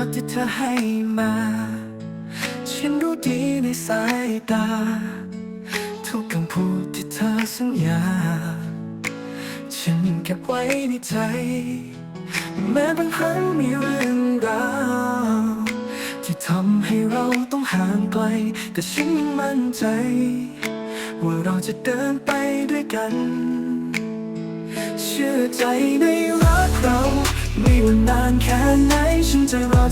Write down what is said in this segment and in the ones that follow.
รักที่เธอให้มา ฉันรู้ดีในสายตา ทุกคำพูดที่เธอสัญญา ฉันเก็บไว้ในใจ แม้บางครั้งมีเรื่องราวที่ทำให้เราต้องห่างไกล แต่ฉันมั่นใจ ว่าเราจะเดินไปด้วยกัน เชื่อใจในรักเรา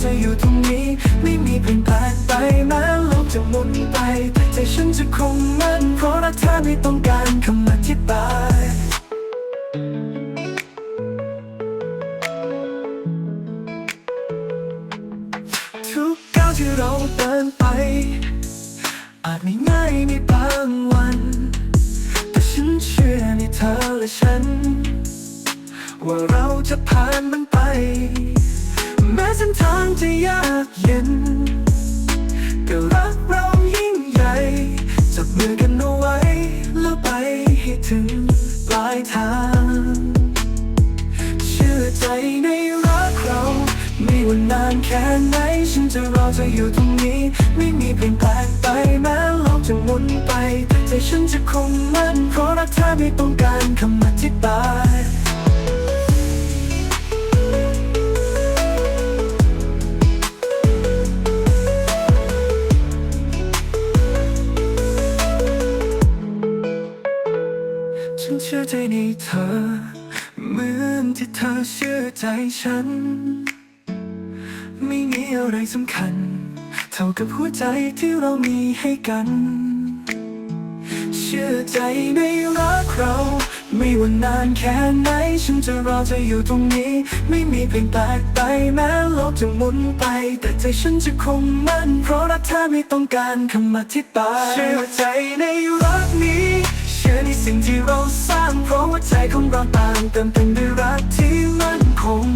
จะอยู่ตรงนี้ ไม่มีเปลี่ยนแปลงไปแม้โลกจะหมุนไป แต่ฉันจะคงมั่นเพราะรักเธอไม่ต้องการคำอธิบายทุกก้าวที่เราเดินไป อาจไม่ง่ายในบางวัน แต่ฉันเชื่อในเธอและฉัน ว่าเราจะผ่านมันไป แม้เส้นทางจะยากเย็นก็รักเรายิ่งใหญ่ จับมือกันเอาไว้ แล้วไปให้ถึงปลายทาง เชื่อใจในรักเรา ไม่ว่านานแค่ไหน ฉันจะรอเธออยู่ตรงนี้ ไม่มีเปลี่ยนแปลงไปแม้โลกจะหมุนไป แต่ฉันจะคงมั่นเพราะรักเธอไม่ต้องการคำอธิบาย เชื่อใจในเธอ เหมือนที่เธอเชื่อใจฉัน ไม่มีอะไรสำคัญ เท่ากับหัวใจที่เรามีให้กัน เชื่อใจในรักเรา ไม่ว่านานแค่ไหน ฉันจะรอเธออยู่ตรงนี้ ไม่มีเปลี่ยนแปลงไปแม้โลกจะหมุนไป แต่ใจฉันจะคงมั่น เพราะรักเธอไม่ต้องการคำอธิบายเชื่อใจในรักนี้เชื่อใของเราต่างเติมเต็มด้วยรักที่มั่นคง